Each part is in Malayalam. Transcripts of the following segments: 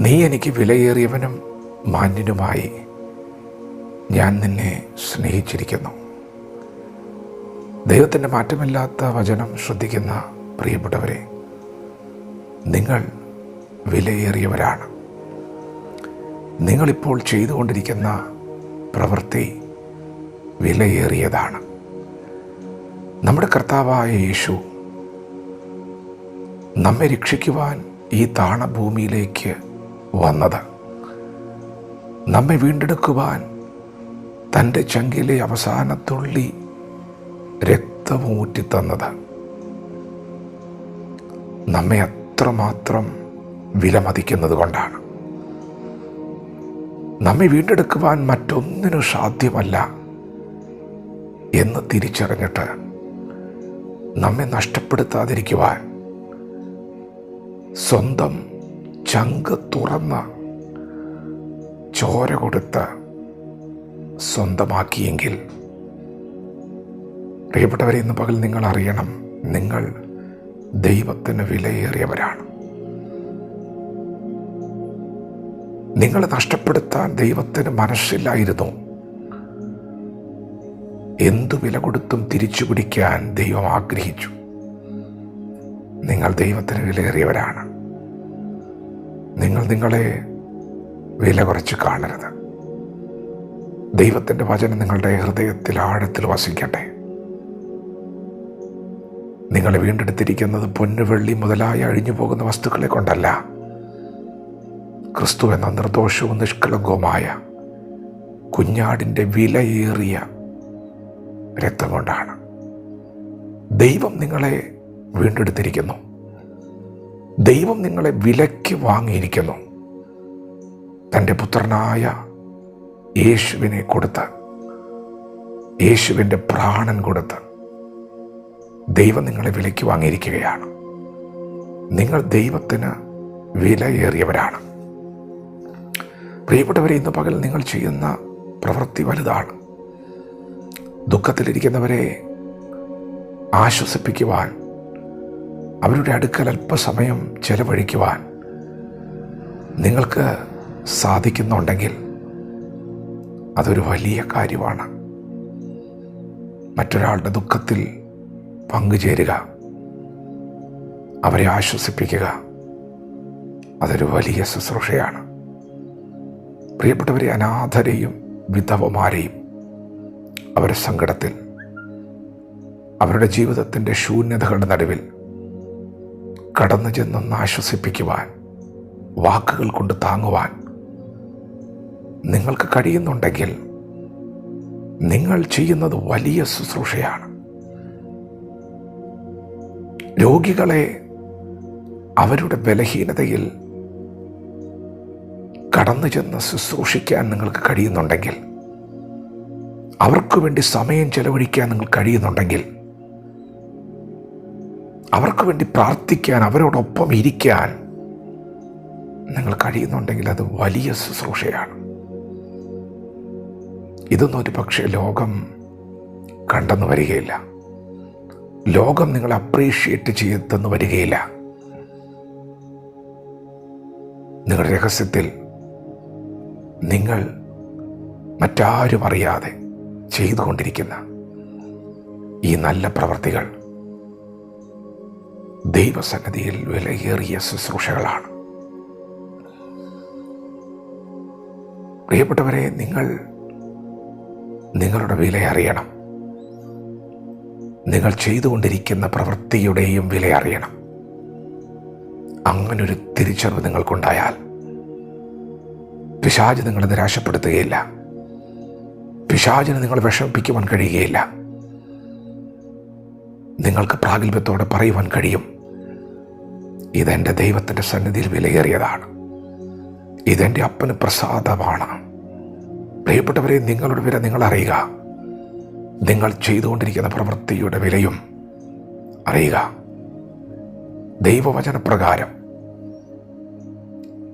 നീ എനിക്ക് വിലയേറിയവനും മാന്യനുമായി ഞാൻ നിന്നെ സ്നേഹിച്ചിരിക്കുന്നു. ദൈവത്തിന്റെ മാറ്റമില്ലാത്ത വചനം ശ്രദ്ധിക്കുന്ന പ്രിയപ്പെട്ടവരെ നിങ്ങൾ വിലയേറിയവരാണ്. നിങ്ങളിപ്പോൾ ചെയ്തുകൊണ്ടിരിക്കുന്ന പ്രവൃത്തി വിലയേറിയതാണ്. നമ്മുടെ കർത്താവായ യേശു നമ്മെ രക്ഷിക്കുവാൻ ഈ താണഭൂമിയിലേക്ക് വന്നത്. നമ്മെ വീണ്ടെടുക്കുവാൻ തന്റെ ചങ്കിലെ അവസാനത്തുള്ളി രക്തമൂറ്റിത്തന്നത് നമ്മെ അത്രമാത്രം വിലമതിക്കുന്നത് കൊണ്ടാണ്. നമ്മെ വീണ്ടെടുക്കുവാൻ മറ്റൊന്നിനും സാധ്യമല്ല എന്ന് തിരിച്ചറിഞ്ഞിട്ട് നമ്മെ നഷ്ടപ്പെടുത്താതിരിക്കുവാൻ സ്വന്തം ചങ്ക് തുറന്ന ചോര കൊടുത്ത് സ്വന്തമാക്കിയെങ്കിൽ. പ്രിയപ്പെട്ടവരെ ഇന്ന് പകൽ നിങ്ങൾ അറിയണം നിങ്ങൾ ദൈവത്തിന് വിലയേറിയവരാണ്. നിങ്ങളെ നഷ്ടപ്പെടുത്താൻ ദൈവത്തിന് മനസ്സില്ലായിരുന്നു. എന്തു വില കൊടുത്തും തിരിച്ചു പിടിക്കാൻ ദൈവം ആഗ്രഹിച്ചു. നിങ്ങൾ ദൈവത്തിന് വിലയേറിയവരാണ്. നിങ്ങൾ നിങ്ങളെ വില കുറച്ച് കാണരുത്. ദൈവത്തിന്റെ വചനം നിങ്ങളുടെ ഹൃദയത്തിൽ ആഴത്തിൽ വസിക്കട്ടെ. നിങ്ങൾ വീണ്ടെടുത്തിരിക്കുന്നത് പൊന്നു വെള്ളി മുതലായി അഴിഞ്ഞു പോകുന്ന വസ്തുക്കളെ കൊണ്ടല്ല. ക്രിസ്തു എന്ന നിർദോഷവും നിഷ്കളങ്കവുമായ കുഞ്ഞാടിന്റെ വിലയേറിയ രക്തം കൊണ്ടാണ് ദൈവം നിങ്ങളെ വീണ്ടെടുത്തിരിക്കുന്നു. ദൈവം നിങ്ങളെ വിലയ്ക്ക് വാങ്ങിയിരിക്കുന്നു. തന്റെ പുത്രനായ യേശുവിനെ കൊടുത്ത് യേശുവിന്റെ പ്രാണൻ കൊടുത്ത് ദൈവം നിങ്ങളെ വിലയ്ക്ക് വാങ്ങിയിരിക്കുകയാണ്. നിങ്ങൾ ദൈവത്തിന് വിലയേറിയവരാണ്. പ്രിയപ്പെട്ടവരെ ഇന്ന് പകൽ നിങ്ങൾ ചെയ്യുന്ന പ്രവൃത്തി വലുതാണ്. ദുഃഖത്തിലിരിക്കുന്നവരെ ആശ്വസിപ്പിക്കുവാൻ അവരുടെ അടുക്കൽ അല്പസമയം ചെലവഴിക്കുവാൻ നിങ്ങൾക്ക് സാധിക്കുന്നുണ്ടെങ്കിൽ അതൊരു വലിയ കാര്യമാണ്. മറ്റൊരാളുടെ ദുഃഖത്തിൽ പങ്കുചേരുക. അവരെ ആശ്വസിപ്പിക്കുക. അതൊരു വലിയ ശുശ്രൂഷയാണ്. പ്രിയപ്പെട്ടവരെ അനാഥരെയും വിധവമാരെയും അവരുടെ സങ്കടത്തിൽ അവരുടെ ജീവിതത്തിന്റെ ശൂന്യതകളുടെ നടുവിൽ കടന്നു ചെന്നൊന്ന് ആശ്വസിപ്പിക്കുവാൻ വാക്കുകൾ കൊണ്ട് താങ്ങുവാൻ നിങ്ങൾക്ക് കഴിയുന്നുണ്ടെങ്കിൽ നിങ്ങൾ ചെയ്യുന്നത് വലിയ ശുശ്രൂഷയാണ്. രോഗികളെ അവരുടെ ബലഹീനതയിൽ കടന്നു ചെന്ന് ശുശ്രൂഷിക്കാൻ നിങ്ങൾക്ക് കഴിയുന്നുണ്ടെങ്കിൽ അവർക്ക് വേണ്ടി സമയം ചെലവഴിക്കാൻ നിങ്ങൾ കഴിയുന്നുണ്ടെങ്കിൽ അവർക്ക് വേണ്ടി പ്രാർത്ഥിക്കാൻ അവരോടൊപ്പം ഇരിക്കാൻ നിങ്ങൾ കഴിയുന്നുണ്ടെങ്കിൽ അത് വലിയ ശുശ്രൂഷയാണ്. ഇതൊന്നും ഒരു പക്ഷേ ലോകം കണ്ടെന്ന് വരികയില്ല. ലോകം നിങ്ങൾ അപ്രീഷിയേറ്റ് ചെയ്തെന്ന് വരികയില്ല. നിങ്ങളുടെ രഹസ്യത്തിൽ നിങ്ങൾ മറ്റാരും അറിയാതെ ചെയ്തുകൊണ്ടിരിക്കുന്ന ഈ നല്ല പ്രവർത്തികൾ ദൈവസന്നതിയിൽ വിലയേറിയ ശുശ്രൂഷകളാണ്. പ്രിയപ്പെട്ടവരെ നിങ്ങൾ നിങ്ങളുടെ വില അറിയണം. നിങ്ങൾ ചെയ്തുകൊണ്ടിരിക്കുന്ന പ്രവൃത്തിയുടെയും വില അറിയണം. അങ്ങനൊരു തിരിച്ചറിവ് നിങ്ങൾക്കുണ്ടായാൽ പിശാജ് നിങ്ങളെ നിരാശപ്പെടുത്തുകയില്ല. പിശാജിന് നിങ്ങൾ വിഷമിപ്പിക്കുവാൻ കഴിയുകയില്ല. നിങ്ങൾക്ക് പ്രാഗൽഭ്യത്തോടെ പറയുവാൻ കഴിയും. ഇതെന്റെ ദൈവത്തിന്റെ സന്നിധിയിൽ വിലയേറിയതാണ്. ഇതെന്റെ അപ്പന് പ്രസാദമാണ്. പ്രിയപ്പെട്ടവരെ നിങ്ങളുടെ വില നിങ്ങൾ അറിയുക. നിങ്ങൾ ചെയ്തുകൊണ്ടിരിക്കുന്ന പ്രവൃത്തിയുടെ വിലയും അറിയുക. ദൈവവചനപ്രകാരം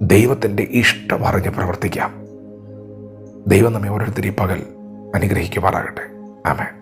ദൈവത്തിന്റെ ഇഷ്ടം അറിഞ്ഞ് പ്രവർത്തിക്കാം. ദൈവം നമ്മെ ഓരോരുത്തരെയും പകൽ അനുഗ്രഹിക്കുമാറാകട്ടെ. ആമേൻ.